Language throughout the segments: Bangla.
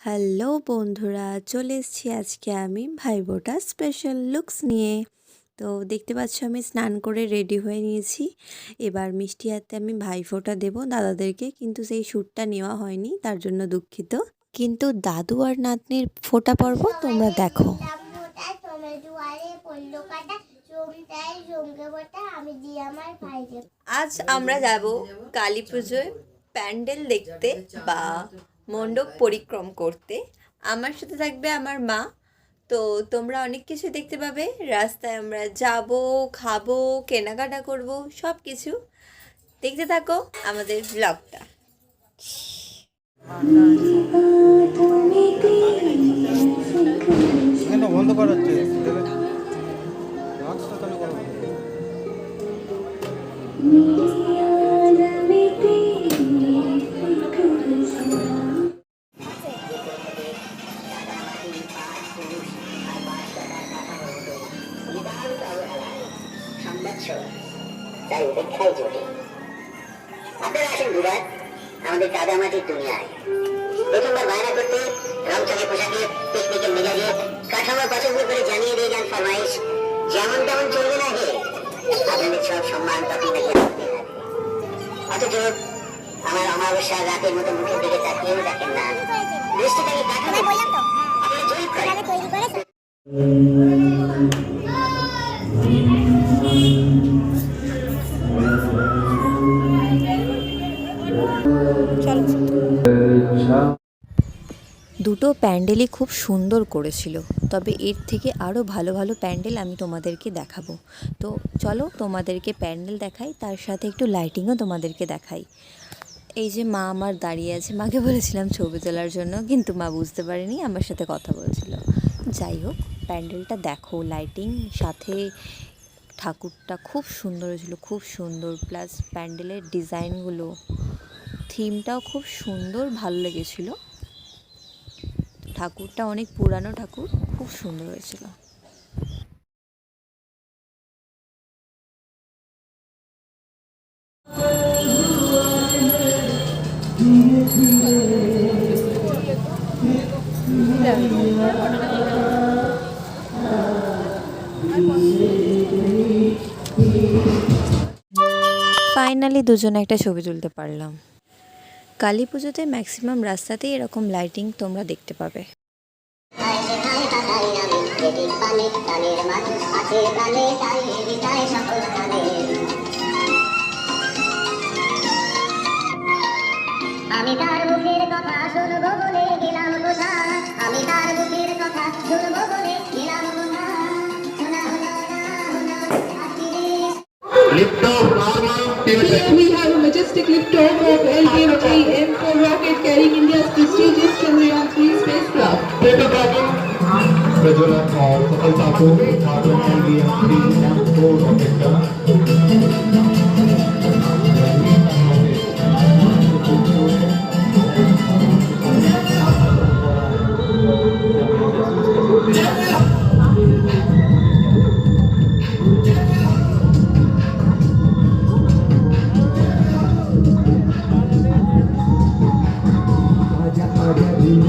হ্যালো বন্ধুরা, চলে এসেছি আজকে আমি ভাইবোটা স্পেশাল লুকস নিয়ে। তো দেখতে পাচ্ছ আমি স্নান করে রেডি হয়ে নিয়েছি। এবার মিষ্টি হাতে আমি ভাইফোঁটা দেবো দাদাদেরকে, কিন্তু সেই শ্যুটটা নেওয়া হয়নি, তার জন্য দুঃখিত। কিন্তু দাদু আর নাতনির ফোঁটা পর্ব তোমরা দেখো। আজ আমরা যাব কালী পুজোয় প্যান্ডেল দেখতে বা মণ্ডপ পরিক্রম করতে। আমার সাথে থাকবে আমার মা। তো তোমরা অনেক কিছু দেখতে পাবে। রাস্তায় আমরা যাব, খাব, কেনাকাটা করব সব কিছু দেখতে থাকো আমাদের ব্লগটা তাই উপেক্ষায় জোটে। দুনিয়ায়। করতে রং পোশাকে পিকনিকের মেজাজে কাঠামোর পছন্দ করে জানিয়ে দিয়ে যান ফরমাইশ। যেমন তেমন চলবে না হে আপনাদের সব সম্মান তখন অথচ আমার অমাবস্যার রাতের মতো মুখের দিকে তাকিয়েও দেখেন না। দৃষ্টিটাকে কাঠামো। আপনারা জয়ী করেন দুটো প্যান্ডেলই খুব সুন্দর করেছিল। তবে এর থেকে আরও ভালো ভালো প্যান্ডেল আমি তোমাদেরকে দেখাবো। তো চলো তোমাদেরকে প্যান্ডেল দেখাই, তার সাথে একটু লাইটিংও তোমাদেরকে দেখাই। এই যে মা আমার দাঁড়িয়ে আছে, মাকে বলেছিলাম ছবি তোলার জন্য, কিন্তু মা বুঝতে পারেনি, আমার সাথে কথা বলছিল। যাই হোক, প্যান্ডেলটা দেখো লাইটিং সাথে ঠাকুরটা খুব সুন্দর হয়েছিল, খুব সুন্দর। প্লাস প্যান্ডেলের ডিজাইনগুলো থিমটাও খুব সুন্দর, ভালো লেগেছিলো। ঠাকুরটা অনেক পুরানো ঠাকুর খুব সুন্দর হয়েছিল। ফাইনালি দুজনে একটা ছবি তুলতে পারলাম। কালী পুজোতে ম্যাক্সিমাম রাস্তাতেই এরকম লাইটিং তোমরা দেখতে পাবে। আমি তার মুখের কথা শুনব বলে গেলাম তার মুখের কথা শুনব বলে গেলাম না enthusiastically told of LKMTM-4 rocket carrying India's prestigious Chandrayaan-3 spacecraft. Paper Dragon, प्रज्वलन और सफलता को उत्पादन L V M three M four rocket का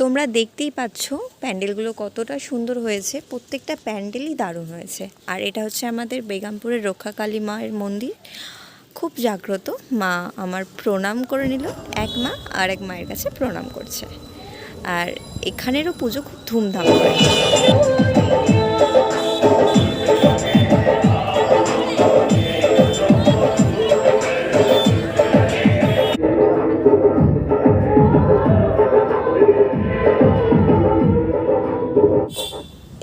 তোমরা দেখতেই পাচ্ছ প্যান্ডেলগুলো কতটা সুন্দর হয়েছে, প্রত্যেকটা প্যান্ডেলই দারুণ হয়েছে। আর এটা হচ্ছে আমাদের বেগামপুরের রক্ষাকালী মায়ের মন্দির। খুব জাগ্রত, মা আমার প্রণাম করে নিল, এক মা আর এক মায়ের কাছে প্রণাম করছে। আর এখানেরও পুজো খুব ধুমধাম করে।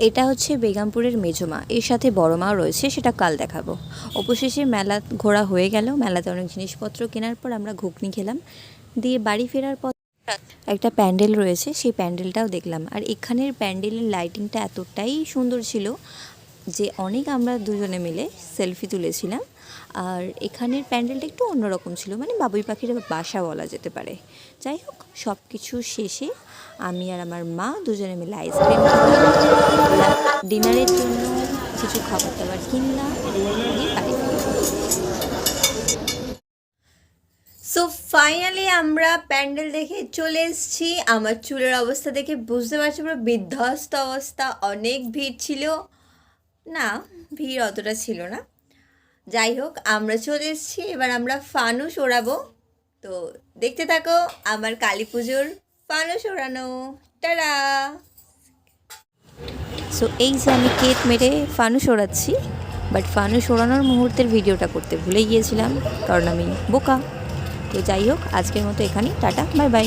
এটা হচ্ছে বেগামপুরের মেজমা। এর সাথে বড় মাও রয়েছে, সেটা কাল দেখাবো। অবশেষে মেলা ঘোরা হয়ে গেল। মেলাতে অনেক জিনিসপত্র কেনার পর আমরা ঘুগনি খেলাম। দিয়ে বাড়ি ফেরার পর একটা প্যান্ডেল রয়েছে, সেই প্যান্ডেলটাও দেখলাম। আর এখানের প্যান্ডেলের লাইটিংটা এতটাই সুন্দর ছিল যে অনেক আমরা দুজনে মিলে সেলফি তুলেছিলাম। আর এখানের প্যান্ডেলটা একটু অন্যরকম ছিল মানে বাবুই পাখির বাসা বলা যেতে পারে। যাই হোক সব কিছু শেষে আমি আর আমার মা দুজনে মিলে আইসক্রিম ডিনারের জন্য কিছু খাবার দাবার কিনলাম সো ফাইনালি আমরা প্যান্ডেল দেখে চলে এসেছি। আমার চুলের অবস্থা দেখে বুঝতে পারছি, পুরো বিধ্বস্ত অবস্থা, অনেক ভিড় ছিল। না, ভিড় অতটা ছিল না। যাই হোক, আমরা চলে এসেছি। এবার আমরা ফানুস ওড়াবো তো দেখতে থাকো, আমার কালী পুজোর ফানুস ওড়ানো টাটা! সো এই যে আমি কেক মেরে ফানুস ওড়াচ্ছি বাট ফানুস ওড়ানোর মুহূর্তের ভিডিওটা করতে ভুলে গিয়েছিলাম, কারণ আমি বোকা। তো যাই হোক, আজকের মতো এখানেই। Tata bye bye